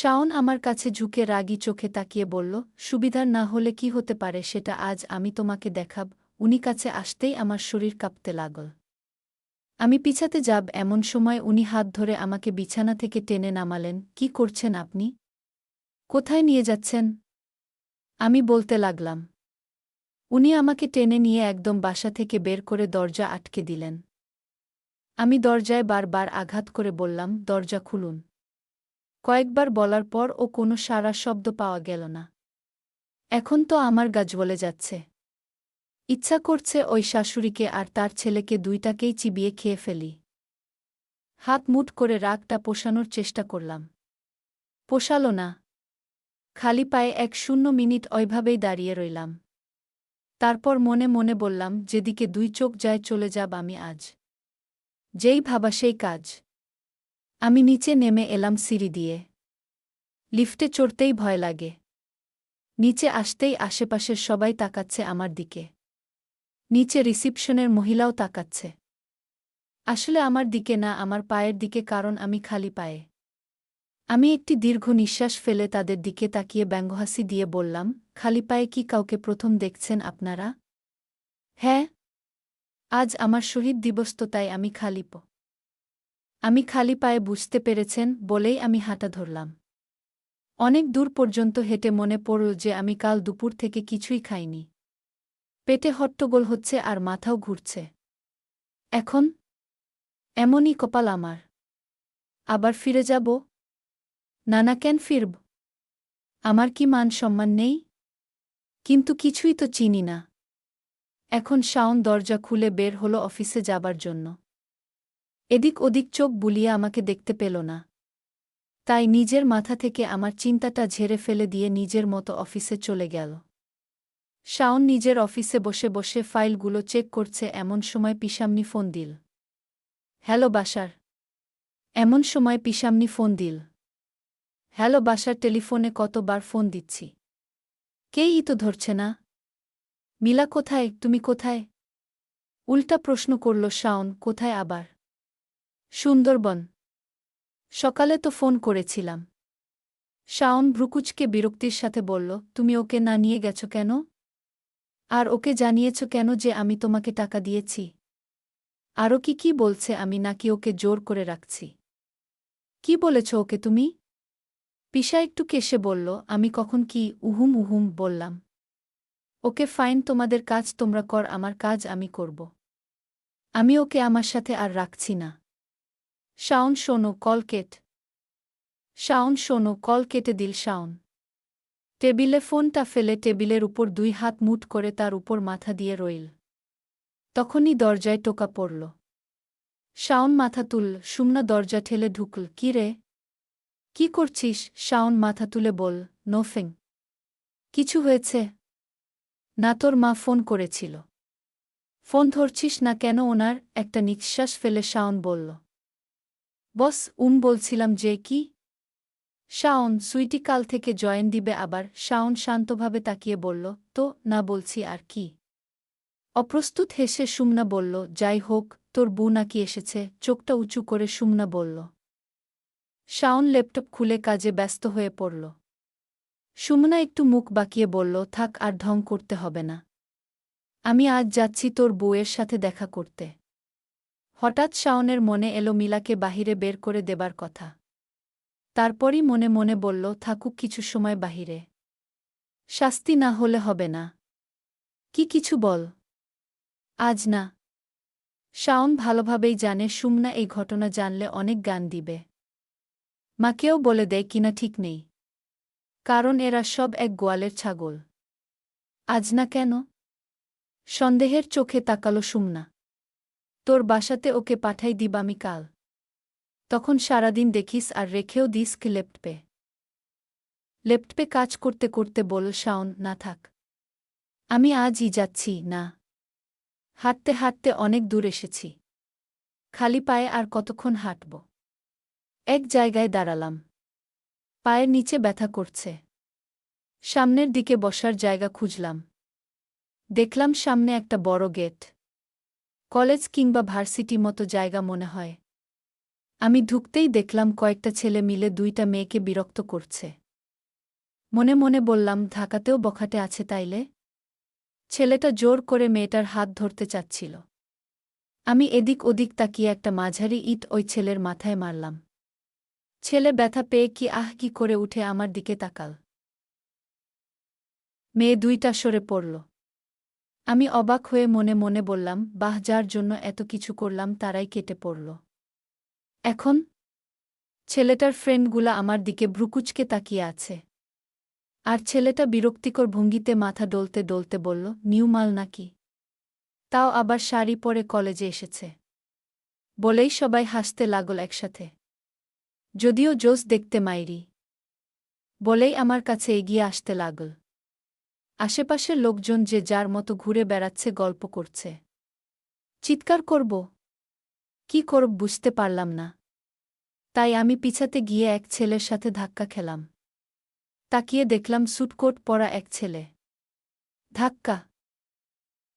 শাওন আমার কাছে ঝুঁকে রাগী চোখে তাকিয়ে বলল, সুবিধার না হলে কি হতে পারে সেটা আজ আমি তোমাকে দেখাব, উনি কাছে আসতেই আমার শরীর কাঁপতে লাগল। আমি পিছাতে যাব, এমন সময় উনি হাত ধরে আমাকে বিছানা থেকে টেনে নামালেন, কি করছেন আপনি? কোথায় নিয়ে যাচ্ছেন? আমি বলতে লাগলাম। উনি আমাকে টেনে নিয়ে একদম বাসা থেকে বের করে দরজা আটকে দিলেন। আমি দরজায় বারবার আঘাত করে বললাম, দরজা খুলুন। কয়েকবার বলার পর ও কোনো সারা শব্দ পাওয়া গেল না। এখন তো আমার গাছ বলে যাচ্ছে। ইচ্ছা করছে ওই শাশুড়িকে আর তার ছেলেকে দুইটাকেই চিবিয়ে খেয়ে ফেলি। হাত মুট করে রাগটা পোষানোর চেষ্টা করলাম। পোষালো না। খালি পায়ে এক শূন্য মিনিট ওইভাবেই দাঁড়িয়ে রইলাম। তারপর মনে মনে বললাম, যেদিকে দুই চোখ যায় চলে যাব আমি আজ। যেই ভাবা সেই কাজ। আমি নিচে নেমে এলাম সিঁড়ি দিয়ে। লিফটে চড়তেই ভয় লাগে। নিচে আসতেই আশেপাশের সবাই তাকাচ্ছে আমার দিকে। নিচে রিসিপশনের মহিলাও তাকাচ্ছে। আসলে আমার দিকে না, আমার পায়ের দিকে, কারণ আমি খালি পায়ে। আমি একটি দীর্ঘ নিঃশ্বাস ফেলে তাদের দিকে তাকিয়ে ব্যঙ্গহাসি দিয়ে বললাম, খালি পায়ে কি কাউকে প্রথম দেখছেন আপনারা? হ্যাঁ আজ আমার শহীদ দিবস তো তাই আমি খালি প আমি খালি পায়ে বুঝতে পেরেছেন বলেই আমি হাঁটা ধরলাম। অনেক দূর পর্যন্ত হেঁটে মনে পড়ল যে আমি কাল দুপুর থেকে কিছুই খাইনি। পেটে হট্টগোল হচ্ছে আর মাথাও ঘুরছে। এখন? এমনই কপাল আমার। আবার ফিরে যাব? নানা কেন ফিরব? আমার কি মান সম্মান নেই? কিন্তু কিছুই তো চিনি না। এখন শাওন দরজা খুলে বের হল অফিসে যাবার জন্য। এদিক ওদিক চোখ বুলিয়ে আমাকে দেখতে পেল না। তাই নিজের মাথা থেকে আমার চিন্তাটা ঝেড়ে ফেলে দিয়ে নিজের মতো অফিসে চলে গেল। শাওন নিজের অফিসে বসে বসে ফাইলগুলো চেক করছে, এমন সময় পিসামনি ফোন দিল। হ্যালো বাসার। এমন সময় পিসামনি ফোন দিল। হ্যালো বাসার, টেলিফোনে কতবার ফোন দিচ্ছি? কেই তো ধরছে না? মিলা কোথায়? তুমি কোথায়? উল্টা প্রশ্ন করল শাওন, কোথায় আবার? সুন্দরবন। সকালে তো ফোন করেছিলাম। শাওন ভ্রুকুচকে বিরক্তির সাথে বলল, তুমি ওকে না নিয়ে গেছ কেন? আর ওকে জানিয়েছ কেন যে আমি তোমাকে টাকা দিয়েছি? আরও কি কি বলছে আমি নাকি ওকে জোর করে রাখছি? কি বলেছ ওকে তুমি? পিসা একটু কেসে বলল, আমি কখন কি উহুম উহুম বললাম। ওকে ফাইন, তোমাদের কাজ তোমরা কর, আমার কাজ আমি করব। আমি ওকে আমার সাথে আর রাখছি না। শাওন, শোনো কলকেট শাওন, শোনো, কল কেটে দিল শাওন। টেবিলে ফোনটা ফেলে টেবিলের উপর দুই হাত মুট করে তার উপর মাথা দিয়ে রইল। তখনই দরজায় টোকা পড়ল। শাওন মাথা তুলল। সুমনা দরজা ঠেলে ঢুকল। কি রে? কি করছিস? শাওন মাথা তুলে বল। নোফেং কিছু হয়েছে? না, তোর মা ফোন করেছিল। ফোন ধরছিস না কেন? ওনার একটা নিঃশ্বাস ফেলে শাওন বলল। বস, উম বলছিলাম যে কি? শাওন, সুইটি কাল থেকে জয়েন দিবে আবার। শাওন শান্তভাবে তাকিয়ে বলল, তো, না বলছি আর কি? অপ্রস্তুত হেসে সুমনা বলল, যাই হোক, তোর বউ নাকি এসেছে। চোখটা উঁচু করে সুমনা বলল। শাওন ল্যাপটপ খুলে কাজে ব্যস্ত হয়ে পড়ল। সুমনা একটু মুখ বাকিয়ে বলল, থাক আর ঢং করতে হবে না। আমি আজ যাচ্ছি তোর বউয়ের সাথে দেখা করতে। হঠাৎ শাওনের মনে এলো মিলাকে বাহিরে বের করে দেবার কথা। তারপরই মনে মনে বলল, থাকুক কিছু সময় বাহিরে। শাস্তি না হলে হবে না। কি কিছু বল? আজ না। শাওন ভালোভাবেই জানে, সুমনা এই ঘটনা জানলে অনেক গান দিবে। মাকেও বলে দেয় কিনা ঠিক নেই। কারণ এরা সব এক গোয়ালের ছাগল। আজ না কেন? সন্দেহের চোখে তাকালো সুমনা। তোর বাসাতে ওকে পাঠাই দিবামি কাল। তখন সারাদিন দেখিস আর রেখেও দিস কি লেপটপে। লেপটপে কাজ করতে করতে বল, শাওন, না থাক। আমি আজই যাচ্ছি, না। হাঁটতে হাঁটতে অনেক দূর এসেছি। খালি পায়ে আর কতক্ষণ হাঁটব? এক জায়গায় দাঁড়ালাম। পায়ের নিচে ব্যথা করছে। সামনের দিকে বসার জায়গা খুঁজলাম। দেখলাম সামনে একটা বড় গেট। কলেজ কিংবা ভার্সিটি মতো জায়গা মনে হয়। আমি ঢুকতেই দেখলাম কয়েকটা ছেলে মিলে দুইটা মেয়েকে বিরক্ত করছে। মনে মনে বললাম, ঢাকাতেও বখাটে আছে তাইলে? ছেলেটা জোর করে মেয়েটার হাত ধরতে চাচ্ছিল। আমি এদিক ওদিক তাকিয়ে একটা মাঝারি ইট ওই ছেলের মাথায় মারলাম। ছেলে ব্যথা পেয়ে কি আহ কি করে উঠে আমার দিকে তাকাল। মেয়ে দুইটা সরে পড়ল। আমি অবাক হয়ে মনে মনে বললাম, বাহ, যার জন্য এত কিছু করলাম, তারাই কেটে পড়ল। এখন ছেলেটার ফ্রেন্ডগুলা আমার দিকে ভ্রুকুচকে তাকিয়ে আছে। আর ছেলেটা বিরক্তিকর ভঙ্গিতে মাথা ডলতে ডলতে বলল, নিউ মাল নাকি? তাও আবার শাড়ি পরে কলেজে এসেছে। বলেই সবাই হাসতে লাগল একসাথে। যদিও জোস দেখতে মাইরি। বলেই আমার কাছে এগিয়ে আসতে লাগল। আশেপাশের লোকজন যে যার মতো ঘুরে বেড়াচ্ছে, গল্প করছে। চিৎকার করব? কি করব বুঝতে পারলাম না। তাই আমি পিছাতে গিয়ে এক ছেলের সাথে ধাক্কা খেলাম। তাকিয়ে দেখলাম সুটকোট পরা এক ছেলে। ধাক্কা।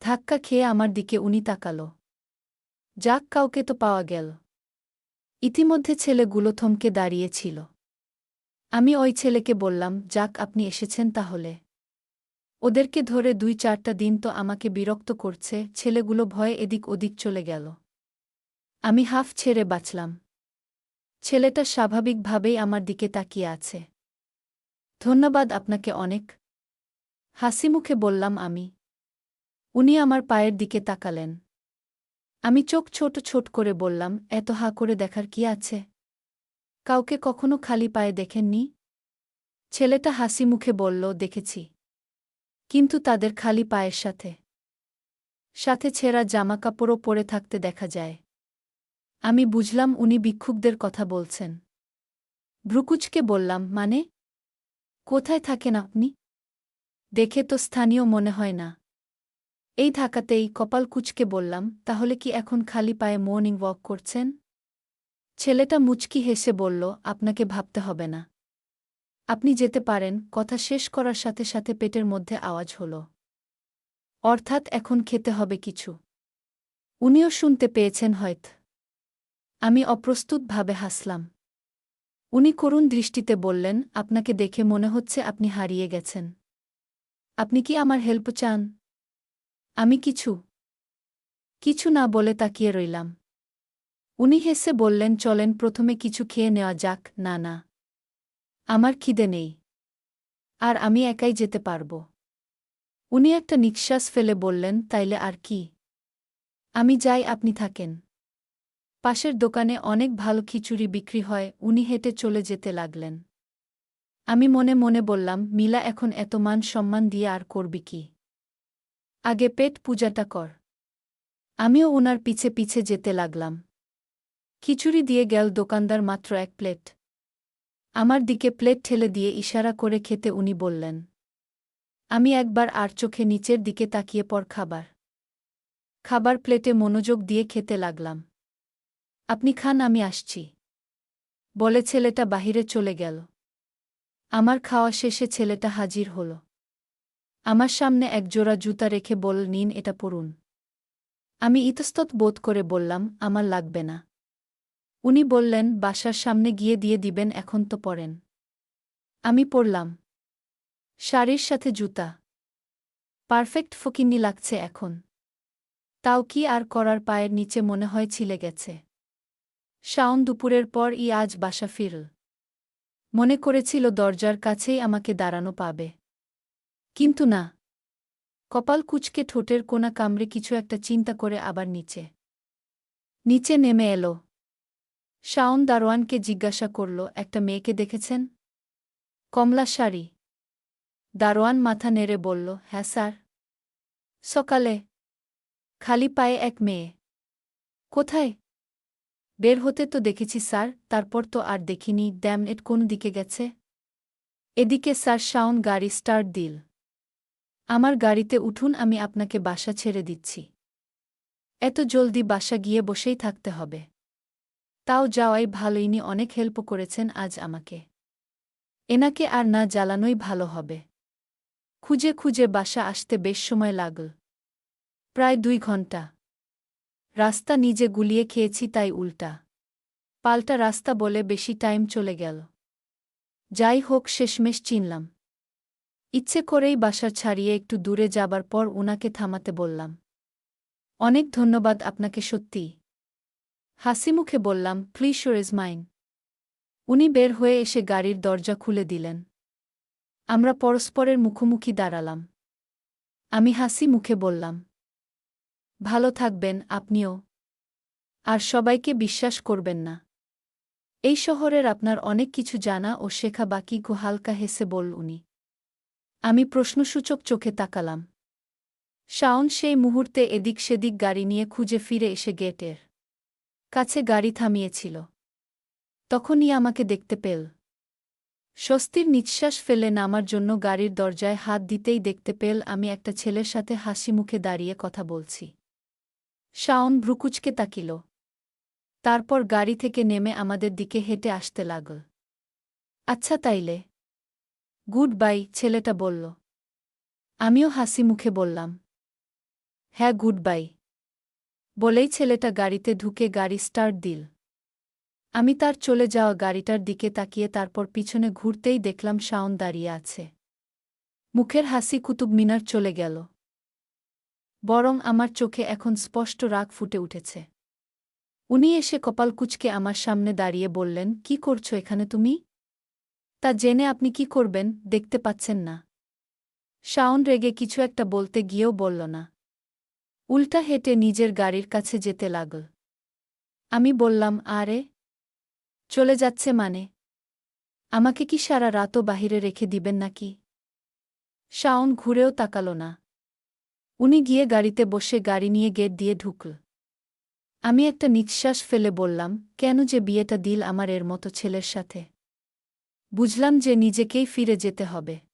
ধাক্কা খেয়ে আমার দিকে উনি তাকাল। যাক, কাউকে তো পাওয়া গেল। ইতিমধ্যে ছেলেগুলো থমকে দাঁড়িয়েছিল আমি ওই ছেলেকে বললাম, যাক, আপনি এসেছেন তাহলে। ওদেরকে ধরে দুই চারটা দিন তো আমাকে বিরক্ত করছে, ছেলেগুলো ভয়ে এদিক ওদিক চলে গেল। আমি হাফ ছেড়ে বাঁচলাম। ছেলেটা স্বাভাবিকভাবেই আমার দিকে তাকিয়ে আছে। ধন্যবাদ আপনাকে অনেক। হাসি মুখে বললাম আমি। উনি আমার পায়ের দিকে তাকালেন। আমি চোখ ছোট ছোট করে বললাম, এত হা করে দেখার কি আছে? কাউকে কখনো খালি পায়ে দেখেননি? ছেলেটা হাসি মুখে বলল, দেখেছি। কিন্তু তাদের খালি পায়ের সাথে। সাথে ছেঁড়া জামাকাপড়ও পরে থাকতে দেখা যায়। আমি বুঝলাম উনি ভিক্ষুকদের কথা বলছেন। ভ্রুকুচকে বললাম মানে? কোথায় থাকেন আপনি? দেখে তো স্থানীয় মনে হয় না। এই থাকাতেই কপাল কুচকে বললাম, তাহলে কি এখন খালি পায়ে মর্নিং ওয়াক করছেন? ছেলেটা মুচকি হেসে বলল, আপনাকে ভাবতে হবে না। আপনি যেতে পারেন, কথা শেষ করার সাথে সাথে পেটের মধ্যে আওয়াজ হল। অর্থাৎ এখন খেতে হবে কিছু। উনিও শুনতে পেয়েছেন হয়ত। আমি অপ্রস্তুতভাবে হাসলাম। উনি করুণ দৃষ্টিতে বললেন, আপনাকে দেখে মনে হচ্ছে আপনি হারিয়ে গেছেন। আপনি কি আমার হেল্প চান? আমি কিছু। কিছু না বলে তাকিয়ে রইলাম। উনি হেসে বললেন, চলেন, প্রথমে কিছু খেয়ে নেওয়া যাক। না না। আমার খিদে নেই। আর আমি একাই যেতে পারব। উনি একটা নিঃশ্বাস ফেলে বললেন, তাইলে আর কি? আমি যাই, আপনি থাকেন। পাশের দোকানে অনেক ভালো খিচুড়ি বিক্রি হয়, উনি হেঁটে চলে যেতে লাগলেন। আমি মনে মনে বললাম, মিলা এখন এত মান সম্মান দিয়ে আর করবি কি? আগে পেট পূজাটা কর। আমিও ওনার পিছে পিছে যেতে লাগলাম। খিচুড়ি দিয়ে গেল দোকানদার মাত্র এক প্লেট। আমার দিকে প্লেট ঠেলে দিয়ে ইশারা করে খেতে উনি বললেন, আমি একবার আর চোখে নিচের দিকে তাকিয়ে পর খাবার। খাবার প্লেটে মনোযোগ দিয়ে খেতে লাগলাম। আপনি খান, আমি আসছি। বলে ছেলেটা বাহিরে চলে গেল। আমার খাওয়া শেষে ছেলেটা হাজির হল। আমার সামনে একজোড়া জুতা রেখে বল নিন, এটা পড়ুন আমি ইতস্তত বোধ করে বললাম, আমার লাগবে না। উনি বললেন, বাসার সামনে গিয়ে দিয়ে দিবেন, এখন তো পড়েন। আমি পড়লাম। শাড়ির সাথে জুতা। পারফেক্ট ফকিন্নি লাগছে এখন। তাও কি আর করার পায়ের নিচে মনে হয় ছিলে গেছে। শাওন দুপুরের পর ই আজ বাসা ফিরল। মনে করেছিল দরজার কাছেই আমাকে দাঁড়ানো পাবে। কিন্তু না। কপাল কুচকে ঠোঁটের কোনা কামড়ে কিছু একটা চিন্তা করে আবার নিচে। নিচে নেমে এলো। শাওন দারোয়ানকে জিজ্ঞাসা করল, একটা মেয়েকে দেখেছেন? কমলা শাড়ি। দারোয়ান মাথা নেড়ে বলল হ্যাঁ স্যার। সকালে? খালি পায়ে এক মেয়ে। কোথায়? বের হতে তো দেখেছি স্যার, তারপর তো আর দেখিনি ড্যাম এট কোন দিকে গেছে? এদিকে স্যার শাওন গাড়ি স্টার্ট দিল। আমার গাড়িতে উঠুন, আমি আপনাকে বাসা ছেড়ে দিচ্ছি। এত জলদি বাসা গিয়ে বসেই থাকতে হবে। তাও যাওয়াই ভালো ইনি অনেক হেল্প করেছেন আজ আমাকে। এনাকে আর না জ্বালানোই ভালো হবে। খুঁজে খুঁজে বাসা আসতে বেশ সময় লাগল। প্রায় দুই ঘণ্টা। রাস্তা নিজে গুলিয়ে খেয়েছি তাই উল্টা। পাল্টা রাস্তা বলে বেশি টাইম চলে গেল। যাই হোক, শেষমেশ চিনলাম। ইচ্ছে করেই বাসা ছাড়িয়ে একটু দূরে যাবার পর উনাকে থামাতে বললাম। অনেক ধন্যবাদ আপনাকে সত্যিই হাসি মুখে বললাম প্লিশোর ইজ মাইন উনি বের হয়ে এসে গাড়ির দরজা খুলে দিলেন। আমরা পরস্পরের মুখোমুখি দাঁড়ালাম। আমি হাসি মুখে বললাম, ভালো থাকবেন আপনিও। আর সবাইকে বিশ্বাস করবেন না। এই শহরের আপনার অনেক কিছু জানা ও শেখা বাকি গো হালকা হেসে বল উনি। আমি প্রশ্নসূচক চোখে তাকালাম। শাওন সেই মুহূর্তে এদিক সেদিক গাড়ি নিয়ে খুঁজে ফিরে এসে গেটের কাছে গাড়ি থামিয়েছিল। তখনই আমাকে দেখতে পেল। স্বস্তির নিঃশ্বাস ফেলে নামার জন্য গাড়ির দরজায় হাত দিতেই দেখতে পেল আমি একটা ছেলের সাথে হাসি মুখে দাঁড়িয়ে কথা বলছি। শাওন ভ্রুকুচকে তাকিল। তারপর গাড়ি থেকে নেমে আমাদের দিকে হেঁটে আসতে লাগল। আচ্ছা তাইলে। গুড বাই, ছেলেটা বলল। আমিও হাসি মুখে বললাম। হ্যাঁ গুড বাই। বলেই ছেলেটা গাড়িতে ঢুকে গাড়ি স্টার্ট দিল। আমি তার চলে যাওয়া গাড়িটার দিকে তাকিয়ে তারপর পিছনে ঘুরতেই দেখলাম শাওন দাঁড়িয়ে আছে। মুখের হাসি কুতুব মিনার চলে গেল। বরং আমার চোখে এখন স্পষ্ট রাগ ফুটে উঠেছে। উনি এসে কপাল কুচকে আমার সামনে দাঁড়িয়ে বললেন, কি করছ এখানে তুমি? তা জেনে আপনি কি করবেন, দেখতে পাচ্ছেন না। শাওন রেগে কিছু একটা বলতে গিয়েও বলল না। উল্টা হেঁটে নিজের গাড়ির কাছে যেতে লাগল। আমি বললাম, আরে, চলে যাচ্ছে মানে? আমাকে কি সারা রাতও বাহিরে রেখে দিবেন নাকি? শাওন ঘুরেও তাকাল না। উনি গিয়ে গাড়িতে বসে গাড়ি নিয়ে গেট দিয়ে ঢুকল। আমি একটা নিঃশ্বাস ফেলে বললাম, কেন যে বিয়েটা দিল আমার এর মতো ছেলের সাথে? বুঝলাম যে নিজেকেই ফিরে যেতে হবে।